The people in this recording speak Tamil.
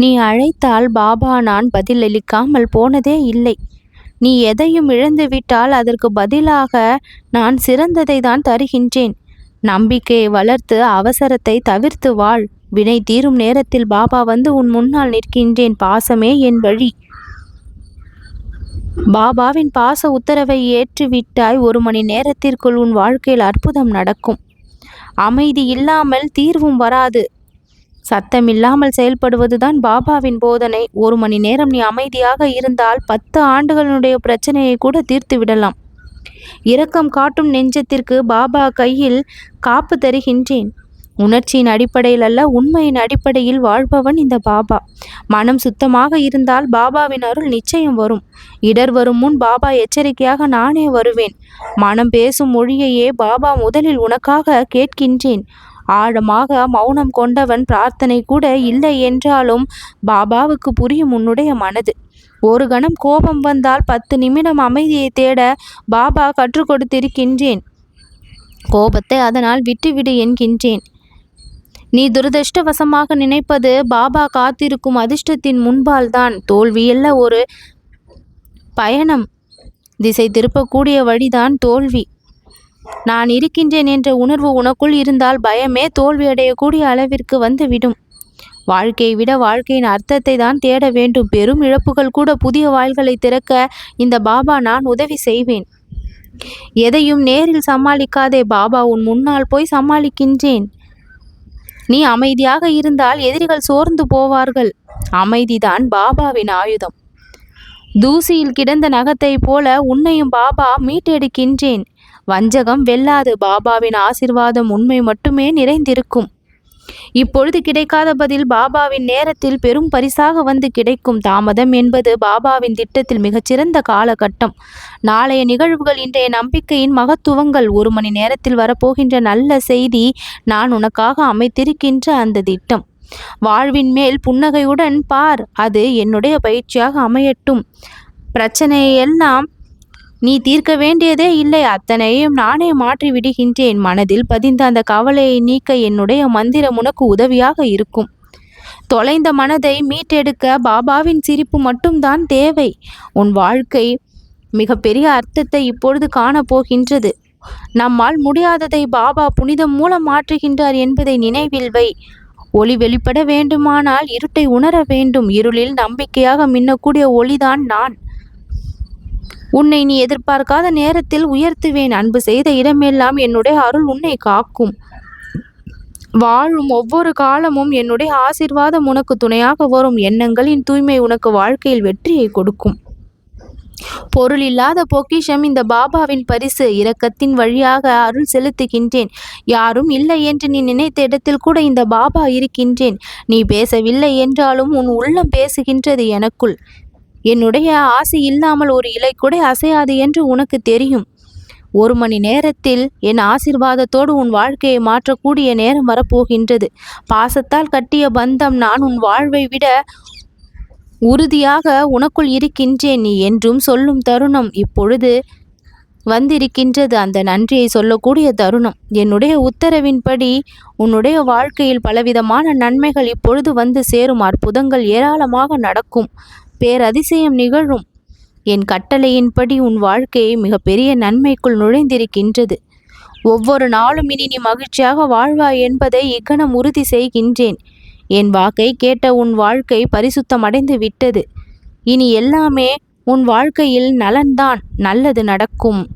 நீ அழைத்தால் பாபா நான் பதிலளிக்காமல் போனதே இல்லை. நீ எதையும் இழந்துவிட்டால் அதற்கு பதிலாக நான் சிறந்ததை தான் தருகின்றேன். நம்பிக்கையை வளர்த்து அவசரத்தை தவிர்த்து வாழ். வினை தீரும் நேரத்தில் பாபா வந்து உன் முன்னால் நிற்கின்றேன். பாசமே என் வழி. பாபாவின் பாச உத்தரவை ஏற்றுவிட்டாய். ஒரு மணி நேரத்திற்குள் உன் வாழ்க்கையில் அற்புதம் நடக்கும். அமைதி இல்லாமல் தீர்வும் வராது. சத்தமில்லாமல் செயல்படுவதுதான் பாபாவின் போதனை. ஒரு மணி நேரம் நீ அமைதியாக இருந்தால் பத்து ஆண்டுகளுடைய பிரச்சனையை கூட தீர்த்து விடலாம். இரக்கம் காட்டும் நெஞ்சத்திற்கு பாபா கையில் காப்பு தருகின்றேன். உணர்ச்சியின் அடிப்படையில் அல்ல உண்மையின் அடிப்படையில் வாழ்பவன் இந்த பாபா. மனம் சுத்தமாக இருந்தால் பாபாவின் அருள் நிச்சயம் வரும். இடர் வரும் முன் பாபா எச்சரிக்கையாக நானே வருவேன். மனம் பேசும் மொழியையே பாபா முதலில் உனக்காக கேட்கின்றேன். ஆழமாக மௌனம் கொண்டவன் பிரார்த்தனை கூட இல்லை என்றாலும் பாபாவுக்கு புரியும் உன்னுடைய மனது. ஒரு கணம் கோபம் வந்தால் பத்து நிமிடம் அமைதியை தேட பாபா கற்றுக் கொடுத்திருக்கின்றேன். கோபத்தை அதனால் விட்டுவிடு என்கின்றேன். நீ துரதிருஷ்டவசமாக நினைப்பது பாபா காத்திருக்கும் அதிர்ஷ்டத்தின் முன்பால் தான் தோல்வியல்ல ஒரு பயணம். திசை திருப்பக்கூடிய வழிதான் தோல்வி. நான் இருக்கின்றேன் என்ற உணர்வு உனக்குள் இருந்தால் பயமே தோல்வியடையக்கூடிய அளவிற்கு வந்துவிடும். வாழ்க்கையை விட வாழ்க்கையின் அர்த்தத்தை தான் தேட வேண்டும். பெரும் இழப்புகள் கூட புதிய வாள்களை திறக்க இந்த பாபா நான் உதவி செய்வேன். எதையும் நேரில் சமாளிக்காதே பாபா உன் முன்னால் போய் சமாளிக்கின்றேன். நீ அமைதியாக இருந்தால் எதிரிகள் சோர்ந்து போவார்கள். அமைதிதான் பாபாவின் ஆயுதம். தூசியில் கிடந்த நகத்தை போல உன்னையும் பாபா மீட்டெடுக்கின்றேன். வஞ்சகம் வெல்லாது பாபாவின் ஆசிர்வாதம் உண்மை மட்டுமே நிறைந்திருக்கும். இப்பொழுது கிடைக்காத பதில் பாபாவின் நேரத்தில் பெரும் பரிசாக வந்து கிடைக்கும் தாமதம் என்பது பாபாவின் திட்டத்தில் மிகச்சிறந்த காலகட்டம். நாளைய நிகழ்வுகள் இன்றைய நம்பிக்கையின் மகத்துவங்கள் ஒரு மணி நேரத்தில் வரப்போகின்ற நல்ல செய்தி நான் உனக்காக அமைத்திருக்கின்ற அந்த திட்டம். வாழ்வின் மேல் புன்னகையுடன் பார் அது என்னுடைய பயிற்சியாக அமையட்டும். பிரச்சனையெல்லாம் நீ தீர்க்க வேண்டியதே இல்லை அத்தனையும் நானே மாற்றி விடுகின்றேன் மனதில் பதிந்த அந்த கவலையை நீக்க என்னுடைய மந்திரம் உனக்கு உதவியாக இருக்கும். தொலைந்த மனதை மீட்டெடுக்க பாபாவின் சிரிப்பு மட்டும்தான் தேவை. உன் வாழ்க்கை மிகப்பெரிய அர்த்தத்தை இப்பொழுது காணப்போகின்றது. நம்மால் முடியாததை பாபா புனிதம் மூலம் மாற்றுகின்றார் என்பதை நினைவில் வை. ஒளி வெளிப்பட வேண்டுமானால் இருட்டை உணர வேண்டும். இருளில் நம்பிக்கையாக மின்னக்கூடிய ஒளிதான் நான். உன்னை நீ எதிர்பார்க்காத நேரத்தில் உயர்த்துவேன். அன்பு செய்த இடமெல்லாம் என்னுடைய அருள் உன்னை காக்கும். வாழும் ஒவ்வொரு காலமும் என்னுடைய ஆசிர்வாதம் உனக்கு துணையாக வரும். எண்ணங்களின் தூய்மை உனக்கு வாழ்க்கையில் வெற்றியை கொடுக்கும். பொருள் இல்லாத பொக்கிஷம் இந்த பாபாவின் பரிசு. இரக்கத்தின் வழியாக அருள் செலுத்துகின்றேன். யாரும் இல்லை என்று நீ நினைத்த இடத்தில் கூட இந்த பாபா இருக்கின்றேன். நீ பேசவில்லை என்றாலும் உன் உள்ளம் பேசுகின்றது எனக்குள். என்னுடைய ஆசை இல்லாமல் ஒரு இலை கூட அசையாது என்று உனக்கு தெரியும். ஒரு மணி நேரத்தில் என் ஆசிர்வாதத்தோடு உன் வாழ்க்கையை மாற்றக்கூடிய நேரம் வரப்போகின்றது. பாசத்தால் கட்டிய பந்தம் நான் உன் வாழ்வை விட உறுதியாக உனக்குள் இருக்கின்றேன் நீ என்றும் சொல்லும் தருணம் இப்பொழுது வந்திருக்கின்றது. அந்த நன்றியை சொல்லக்கூடிய தருணம். என்னுடைய உத்தரவின்படி உன்னுடைய வாழ்க்கையில் பலவிதமான நன்மைகள் இப்பொழுது வந்து சேரும். அற்புதங்கள் ஏராளமாக நடக்கும். பேரதிசயம் நிகழும். என் கட்டளையின்படி உன் வாழ்க்கையை மிகப்பெரிய நன்மைக்குள் நுழைந்திருக்கின்றது. ஒவ்வொரு நாளும் இனி நீ மகிழ்ச்சியாக வாழ்வாய் என்பதை இக்கணம் உறுதி செய்கின்றேன். என் வாக்கை கேட்ட உன் வாழ்க்கை பரிசுத்தமடைந்து விட்டது. இனி எல்லாமே உன் வாழ்க்கையில் நலன்தான் நல்லது நடக்கும்.